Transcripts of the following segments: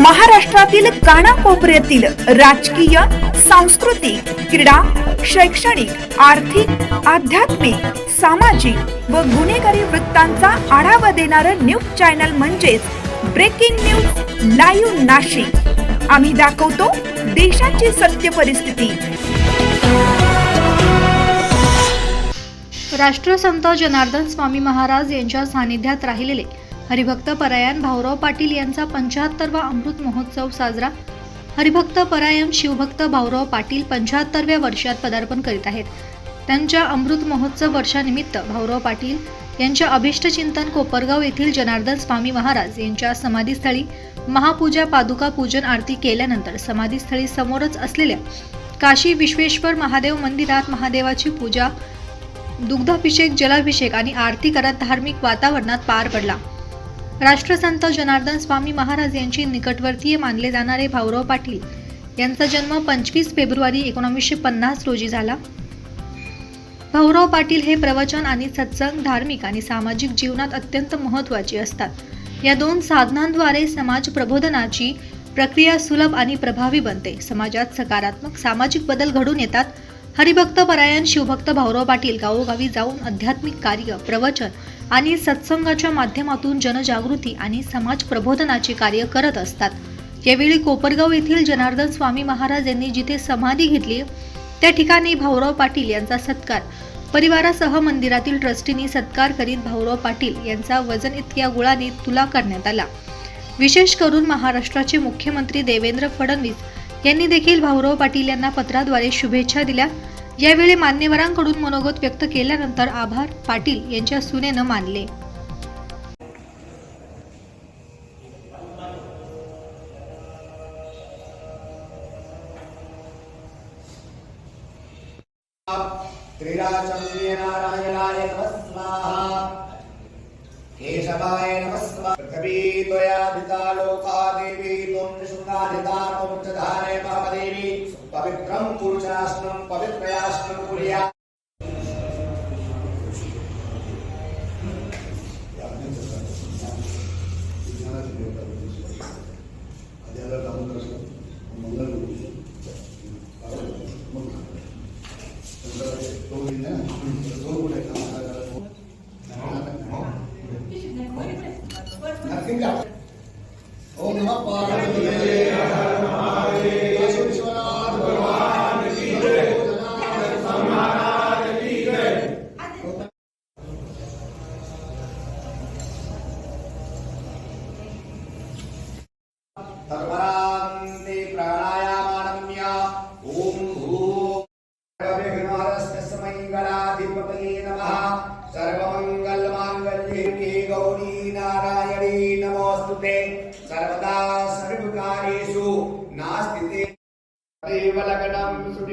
महाराष्ट्रातील कानाकोपऱ्यातील राजकीय सांस्कृतिक क्रीडा शैक्षणिक आर्थिक आध्यात्मिक सामाजिक व गुन्हेगारी वृत्तांचा आढावा देणारं न्यूज चॅनल म्हणजेच ब्रेकिंग न्यूज लाईव्ह नाशिक. आम्ही दाखवतो देशाची सत्य परिस्थिती. राष्ट्रसंत जनार्दन स्वामी महाराज यांच्या सानिध्यात राहिलेले हरिभक्त परायण भाऊराव पाटील यांचा पंच्याहत्तरवा अमृत महोत्सव साजरा. हरिभक्त परायण शिवभक्त भाऊराव पाटील पंच्याहत्तरव्या वर्षात पदार्पण करीत आहेत. त्यांच्या अमृत महोत्सव वर्षानिमित्त भाऊराव पाटील यांच्या अभिष्टचिंतन कोपरगाव येथील जनार्दन स्वामी महाराज यांच्या समाधीस्थळी महापूजा पादुका पूजन आरती केल्यानंतर समाधीस्थळी समोरच असलेल्या काशी विश्वेश्वर महादेव मंदिरात महादेवाची पूजा दुग्धाभिषेक जलाभिषेक आणि आरती करत धार्मिक वातावरणात पार पडला. राष्ट्रसंत जनार्दन स्वामी महाराज यांची निकटवर्तीय मानले जाणारे भाऊराव पाटील यांचा जन्म पंचवीस फेब्रुवारी एकोणावीसशे पन्नास रोजी झाला. भाऊराव पाटील हे प्रवचन आणि सत्संग धार्मिक आणि सामाजिक जीवनात अत्यंत महत्त्वाचे असतात. या दोन साधनांद्वारे समाज प्रबोधनाची प्रक्रिया सुलभ आणि प्रभावी बनते. समाजात सकारात्मक सामाजिक बदल घडून येतात. हरिभक्त परायण शिवभक्त भाऊराव पाटील गावोगावी जाऊन आध्यात्मिक कार्य प्रवचन आणि सत्संगाच्या माध्यमातून जनजागृती आणि समाज प्रबोधनाचे कार्य करत असतात. यावेळी कोपरगाव येथील जनार्दन स्वामी महाराज यांनी जिथे समाधी घेतली त्या ठिकाणी भाऊराव पाटील यांचा सत्कार परिवारासह मंदिरातील ट्रस्टींनी सत्कार करीत भाऊराव पाटील यांचा वजन इतक्या गुळाने तुला करण्यात आला. विशेष करून महाराष्ट्राचे मुख्यमंत्री देवेंद्र फडणवीस यांनी देखील भाऊराव पाटील यांना पत्राद्वारे शुभेच्छा दिल्या. यावेळी मान्यवरांकडून मनोगत व्यक्त केल्यानंतर आभार पाटील यांच्या सुनेनं मानले.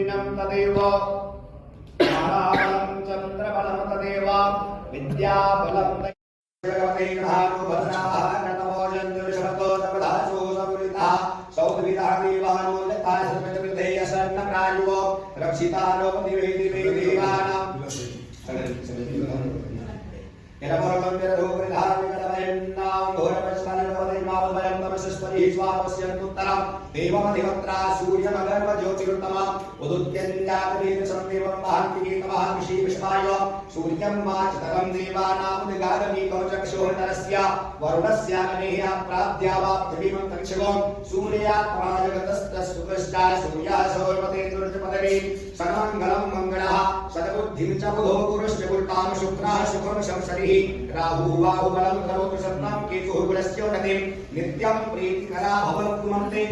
జ్యోతిర్బలం తదేవ బలం చంద్రబలం తదేవ విద్యాబలం ఘోరపశ్వరం तदेव भगवते महानुभद्राः नमो जन्तुर्षभतो नवधासो समुदितः सौद्भिदः देवानो यथा सर्वविधेय शरणप्रायुवो रक्षितानो दिवे दिवे देवानां यरपरमं यरधोपरिधारविकटमयन्नां घोरपश्चानवदे तमसस्पतिः स्वापश्यन्तुत्तरं देवमधिवक्त्रा सूर्यमगर्व ज्योतिरुत्तमम् उदुत्यन्त्यातवेदसंदेवं महान्तिकेतमः ऋषि विश्वाय सूर्यं वाचितकं देवानामुदिगादमी कवचक्षोर्नरस्य वरुणस्याग्नेः प्राप्त्या वा पृथिवीमं तक्षगो। सूर्यात्माजगतस्तस्सुकृष्टाय सूर्याः सौर्वतेन्द्रपदवी सर्वमङ्गलं मङ्गलः सदबुद्धिं च बुधो गुरुश्च पुल्पां शुक्रः शुभं शंसरिः। राहुः बाहुबलं करोतु सत्नां केतुः कुलस्योन्नतिं नित्यं प्रीतिकरा भवन्तु मन्ते।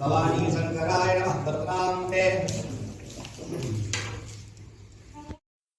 भवानी शङ्कराय नमः वर्ततां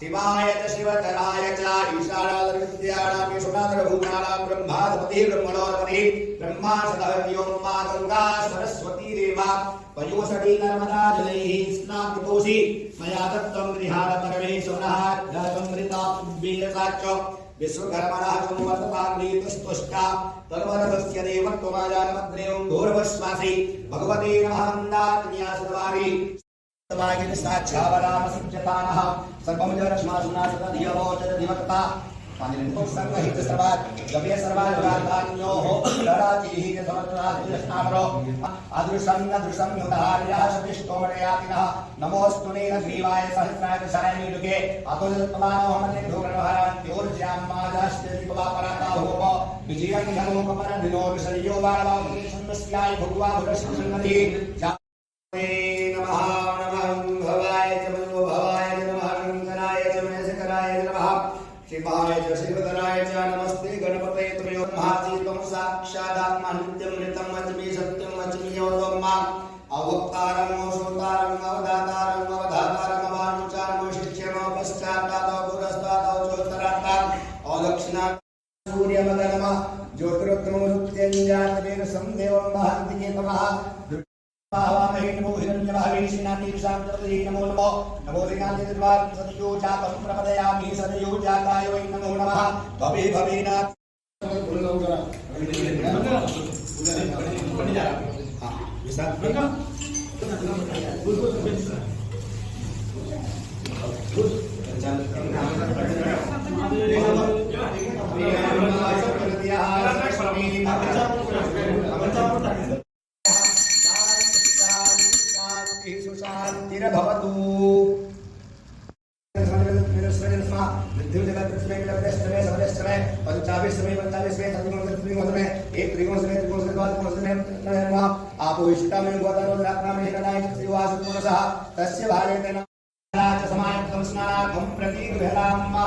शिवाय च शिवतराय च ईशानादविद्यानां यशोनादरभूतानां ब्रह्माधिपतिः ब्रह्मा सदहव्योमा गङ्गा सरस्वती देवा पयोसटी नर्मदा जलैः स्नापितोषि मया दत्तं गृहाण परमेश्वरः जातमृताब्बीरसाच्च विश्वकर्मणः संवर्ततान्वीतस्तुष्टा तन्वरदस्य देवत्वमाजानमद्रेवं घोरवश्वासि भगवते नमः मन्दात्न्यासद्वारि समागिन साक्षावराम सिद्धतानः सर्वं जरश्मासुना सदधियवोचर गव्य सर्वात लराचिः अदृशं न दृशं सतिष्ठोमरयातिनः नमोऽस्तु नेन ग्रीवाय सहस्राय शरणीयुगे विजयं भगवा भुरश्चन्नति రుక్నోరుక్తేంజాతవేన సందేవం భారతికే నమః నమో నమో నమో సదయో జాతం ప్రపదయామి సదయో జాతాయ వై నమో నమః భవే భవేనా Thank you. सुशान्तिरभवतु आपोषिता में गोदरो रत्ना में हिरणाय श्रीवास पुरुषः तस्य भार्यते न च समायत्तं स्नानार्थं प्रति गृहलाम्मा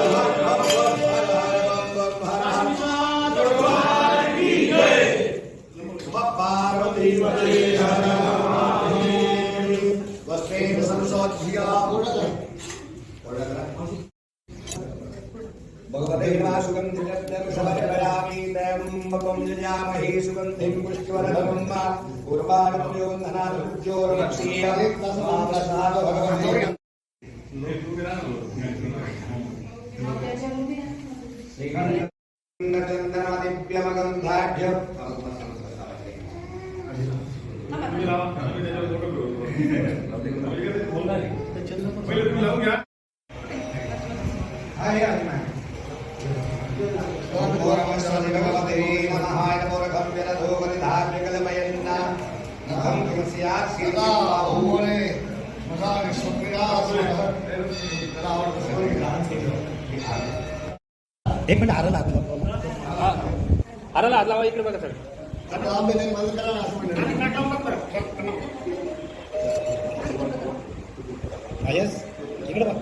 भगवते नमः सुगन्धिरत्नं समर्पयामि त्र्यम्बकं यजामहे सुगन्धिं पुष्टिवर्धनं वा पूर्वाणप्यो धनानुज्योर्लक्ष्मीय प्रसाद भगवते एक मिनिट आरला अरे हात लावा इकडे बघा सर. आयस इकडे बघ.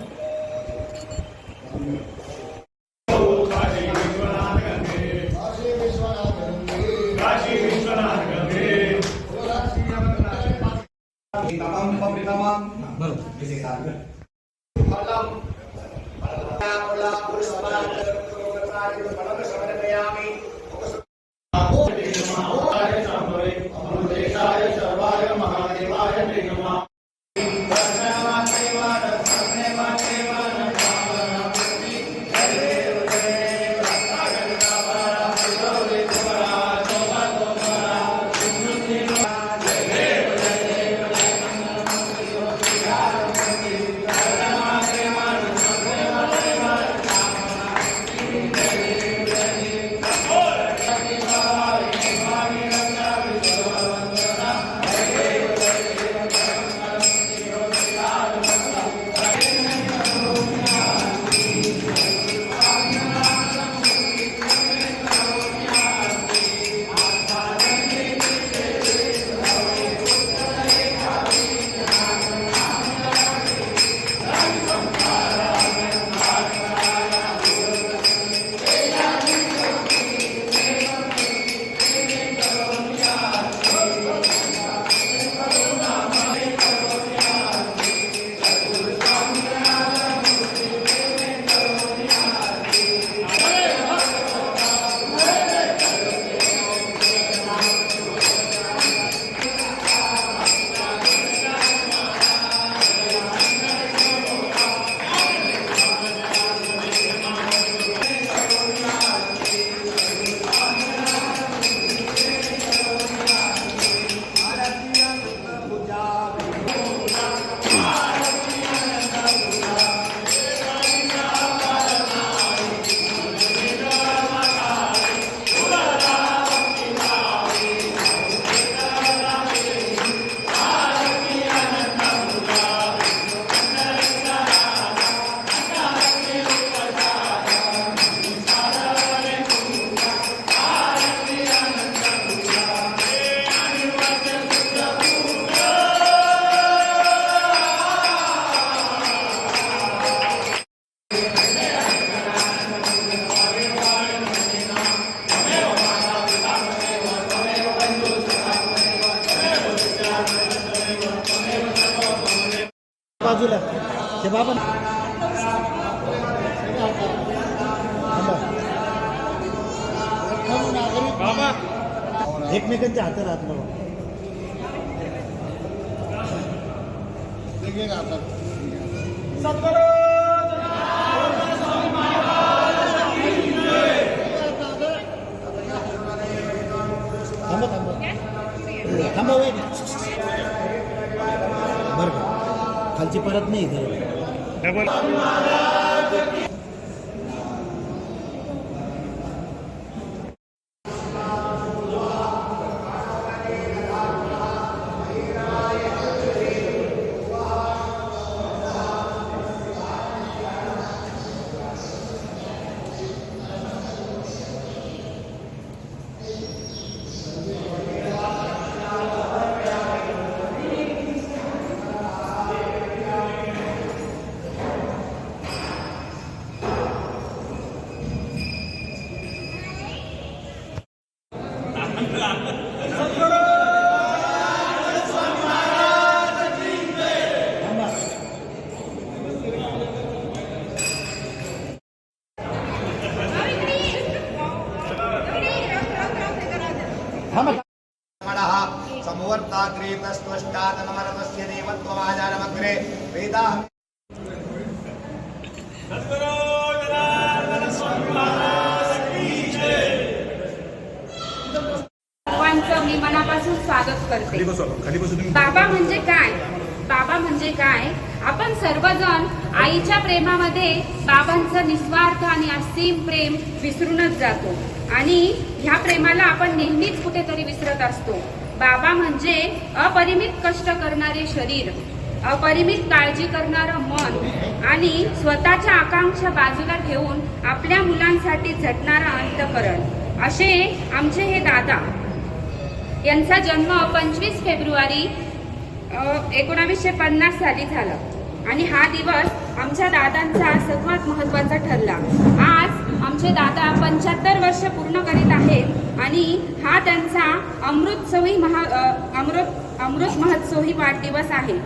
थांबा थांबा थांबा. वय बरं का. खालची परत नाही इथे. समवर्ताग्रेतस्त्वष्टातमरतस्य देवत्वमाचारमग्रे वेदाः। मी मनापासून स्वागत करते. बाबा म्हणजे काय? बाबा म्हणजे काय? आपण सर्वजण आईच्या प्रेमामध्ये बाबांचं निस्वार्थ आणि असीम प्रेम विसरूनच जातो. आणि ह्या प्रेमाला आपण नेहमीच कुठेतरी विसरत असतो. बाबा म्हणजे अपरिमित कष्ट करणारे शरीर अपरिमित काळजी करणारं मन आणि स्वतःच्या आकांक्षा बाजूला ठेवून आपल्या मुलांसाठी झटणारं अंतकरण असे आमचे हे दादा. यांचा जन्म पंचवीस फेब्रुवारी एकोणावीसशे पन्नास साली झाला आणि हा दिवस आमच्या दादांचा सर्वात महत्त्वाचा ठरला. आज आमचे दादा पंच्याहत्तर वर्ष पूर्ण करीत आहेत आणि हा त्यांचा अमृतसवी महा अमृत अमृत महोत्सवी वाढदिवस आहे.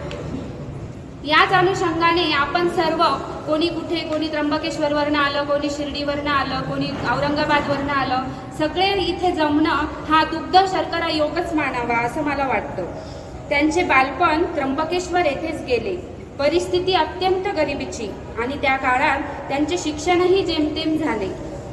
याच अनुषंगाने आपण सर्व कोणी कुठे कोणी त्र्यंबकेश्वरवरनं आलं कोणी शिर्डीवरनं आलं कोणी औरंगाबादवरनं आलं सगळे इथे जमणं हा दुग्ध शर्करा योगच मानावा असं मला वाटतं. त्यांचे बालपण त्र्यंबकेश्वर येथेच गेले. परिस्थिती अत्यंत गरिबीची आणि त्या काळात त्यांचे शिक्षणही जेमतेम झाले.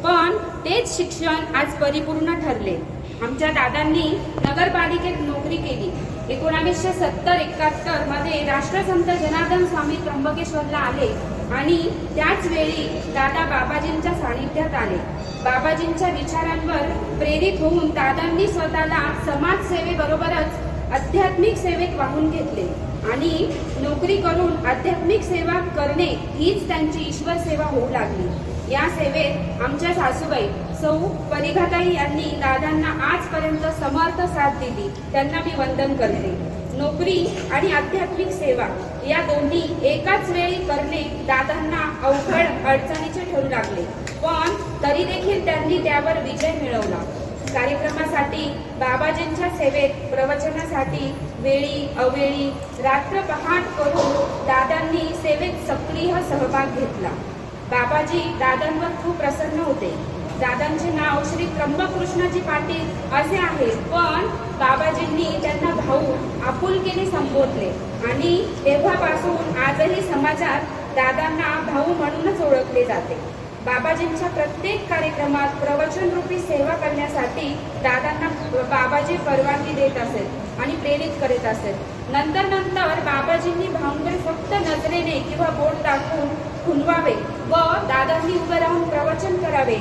पण तेच शिक्षण आज परिपूर्ण ठरले. आमच्या दादांनी नगरपालिकेत नोकरी केली. एकोणावीसशे सत्तर एकाहत्तरमध्ये राष्ट्रसंत जनार्दन स्वामी त्र्यंबकेश्वरला आले आणि त्याच वेळी दादा बाबाजींच्या सानिध्यात आले. बाबाजींच्या विचारांवर प्रेरित होऊन दादांनी स्वतःला समाजसेवेबरोबरच आध्यात्मिक सेवेत वाहून घेतले आणि नोकरी करून आध्यात्मिक सेवा करणे हीच त्यांची ईश्वर सेवा होऊ लागली. या सेवेत आमच्या सासूबाई सौ परिघाताई यांनी दादांना आजपर्यंत समर्थ साथ दिली. त्यांना मी वंदन करते. नोकरी आणि आध्यात्मिक सेवा या दोन्ही एकाच वेळी करणे दादांना अवघड अडचणीचे ठरू लागले. पण तरी देखील त्यांनी त्यावर विजय मिळवला. कार्यक्रमासाठी बाबाजींच्या सेवेत प्रवचनासाठी वेळी अवेळी रात्र पहाट करून दादांनी सेवेत सक्रिय सहभाग घेतला. बाबाजी दादांवर खूप प्रसन्न होते. दादांचे नाव श्री त्र्यंबकृष्णजी पाटील असे आहे पण बाबाजींनी त्यांना भाऊ आपुलकीने संबोधले. आणि तेव्हापासून आजही समाजात दादांना भाऊ म्हणूनच ओळखले जाते. बाबाजींच्या प्रत्येक कार्यक्रमात प्रवचनरूपी सेवा करण्यासाठी दादांना बाबाजी परवानगी देत असेल आणि प्रेरित करीत असेल. नंतर नंतर बाबाजींनी भाऊंकडे फक्त नजरेने किंवा बोट दाखवून खुनवावे व दादांनी उभं राहून प्रवचन करावे.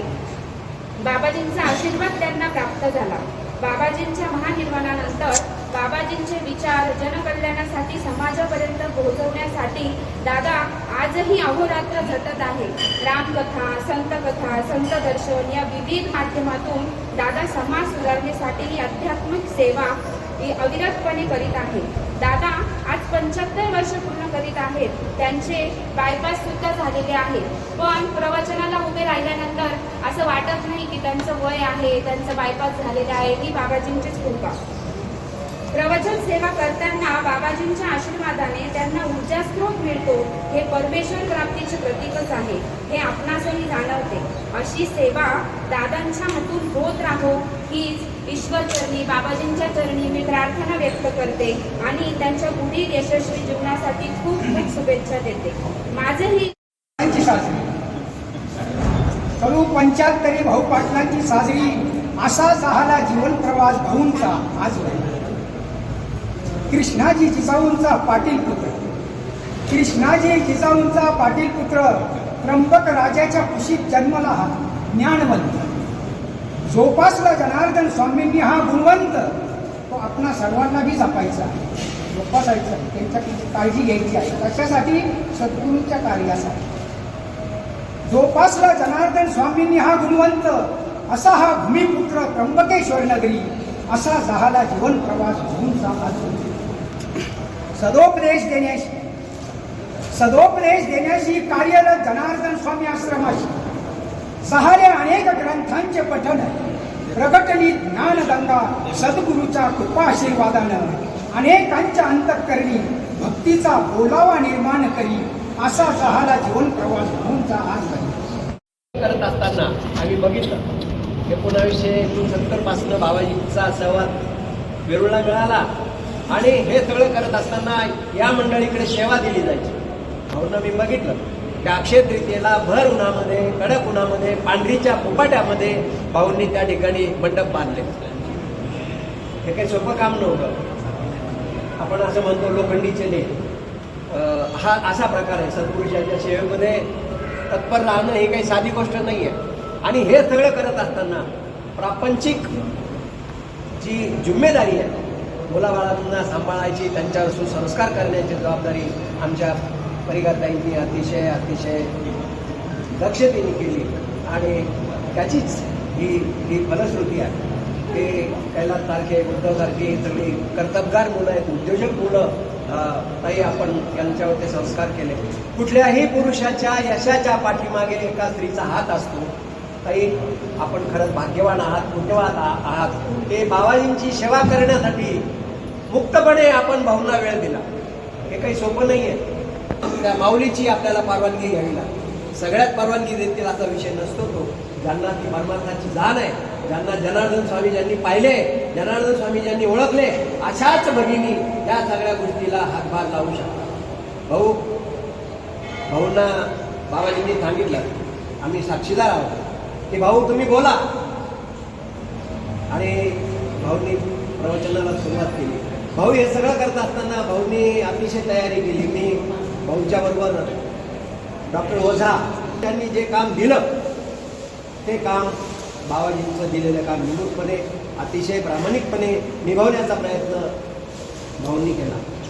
बाबाजींचा आशीर्वाद त्यांना प्राप्त झाला. बाबाजींच्या महानिर्वाणानंतर बाबाजींचे विचार जनकल्याणासाठी समाजापर्यंत पोहोचवण्यासाठी दादा आजही अहोरात्र झटत आहे. रामकथा संतकथा संत दर्शन या विविध माध्यमातून दादा समाज सुधारणेसाठी ही आध्यात्मिक सेवा अविरतपणे करीत आहे. दादा आज पंच्याहत्तर वर्ष पूर्ण करीत आहेत. त्यांचे बायपास सुद्धा झालेले आहे पण प्रवचनाला उभे राहिल्यानंतर असं वाटत नाही की त्यांचं वय आहे त्यांचं बायपास झालेलं आहे ही बाबाजींचीच कृपा. प्रवचन सेवा करताना बाबाजींच्या आशीर्वादाने त्यांना ऊर्जा स्रोत मिळतो. हे परमेश्वर प्राप्तीचे प्रतीकच आहे. हे आपणासही जाणवते. अशी सेवा दादांच्या हातून होत राहो. हीच ईश्वर चरणी बाबाजींच्या चरणी मी प्रार्थना व्यक्त करते आणि त्यांच्या पुढील यशस्वी जीवनासाठी खूप खूप शुभेच्छा देते. माझंही करू पंच्याहत्तरी भाऊ पाटलांची साजरी असा झाला जीवन प्रवास भाऊंचा आजवर कृष्णाजी जिजाऊंचा पाटील पुत्र कृष्णाजी जिजाऊंचा पाटील पुत्र त्र्यंबक राजाच्या कुशीत जन्मला हा ज्ञानवंत. जोपासला जनार्दन स्वामींनी हा गुणवंत. तो आपणा सर्वांना बी जपायचा. जोपासायचा. आहे. काळजी घ्यायची आहे कशासाठी सद्गुरूंच्या कार्यासाठी. जोपासला जनार्दन स्वामींनी हा गुणवंत. असा हा भूमिपुत्र त्र्यंबकेश्वर नगरी असा झाला जीवन प्रवास भूमचा आज सदोपदेश देण्याशी सदोपदेश देण्याशी कार्यरत जनार्दन स्वामी आश्रमाशी सहारे अनेक ग्रंथांचे पठन प्रकटली ज्ञानगंगा सद्गुरूच्या कृपा आशीर्वादानं अनेकांच्या अंतकरणी भक्तीचा बोलावा निर्माण करी असा सहाला जीवन प्रवास म्हणूनचा आज करत असताना आम्ही बघितलं एकोणावीसशे एकोणसत्तरपासून बाबाजींचा सहवाद वेरुळला मिळाला. आणि हे सगळं करत असताना या मंडळीकडे सेवा दिली जायची. भाऊंना मी बघितलं की अक्षय तृतीयेला भर उन्हामध्ये कडक उन्हामध्ये पांढरीच्या पोपाट्यामध्ये भाऊंनी त्या ठिकाणी मंडप बांधले. हे काही सोपं काम नव्हतं. आपण असं म्हणतो लोखंडीचे लेख हा असा प्रकार आहे. सत्पुरुषांच्या सेवेमध्ये तत्पर राहणं ही काही साधी गोष्ट नाही आहे आणि हे सगळं करत असताना प्रापंचिक जी जिम्मेदारी आहे मुलाबाळांना सांभाळायची त्यांच्यावर सुसंस्कार करण्याची जबाबदारी आमच्या परिघाताईंनी अतिशय अतिशय दक्षतेने केली. आणि त्याचीच ही ही फलश्रुती आहे. ते कैलाससारखे उद्धवसारखी सगळी कर्तबगार मुलं आहेत उद्योजक मुलं ताई आपण यांच्यावर ते संस्कार केले. कुठल्याही पुरुषाच्या यशाच्या पाठीमागे एका स्त्रीचा हात असतो. ताई आपण खरंच भाग्यवान आहात पुण्यवान आ- आहात. ते बाबाजींची सेवा करण्यासाठी मुक्तपणे आपण भाऊंना वेळ दिला. हे काही सोपं नाही आहे त्या माऊलीची आपल्याला परवानगी घ्यावी लागते. सगळ्यात परवानगी देतील असा विषय नसतो तो. ज्यांना ती परमार्थाची जाण आहे ज्यांना जनार्दन स्वामी ज्यांनी पाहिले जनार्दन स्वामी ज्यांनी ओळखले अशाच भगिनी या सगळ्या गोष्टीला हातभार लावू शकतात. भाऊ भाऊंना बाबाजींनी सांगितलं आम्ही साक्षीदार आहोत. की भाऊ तुम्ही बोला. आणि भाऊंनी प्रवचनाला सुरुवात केली. भाऊ हे सगळं करत असताना भाऊनी अतिशय तयारी केली. मी भाऊच्या बरोबर डॉक्टर ओझा त्यांनी जे काम दिलं ते काम बाबाजींचं दिलेलं काम निमूटपणे अतिशय प्रामाणिकपणे निभावण्याचा प्रयत्न भाऊंनी केला.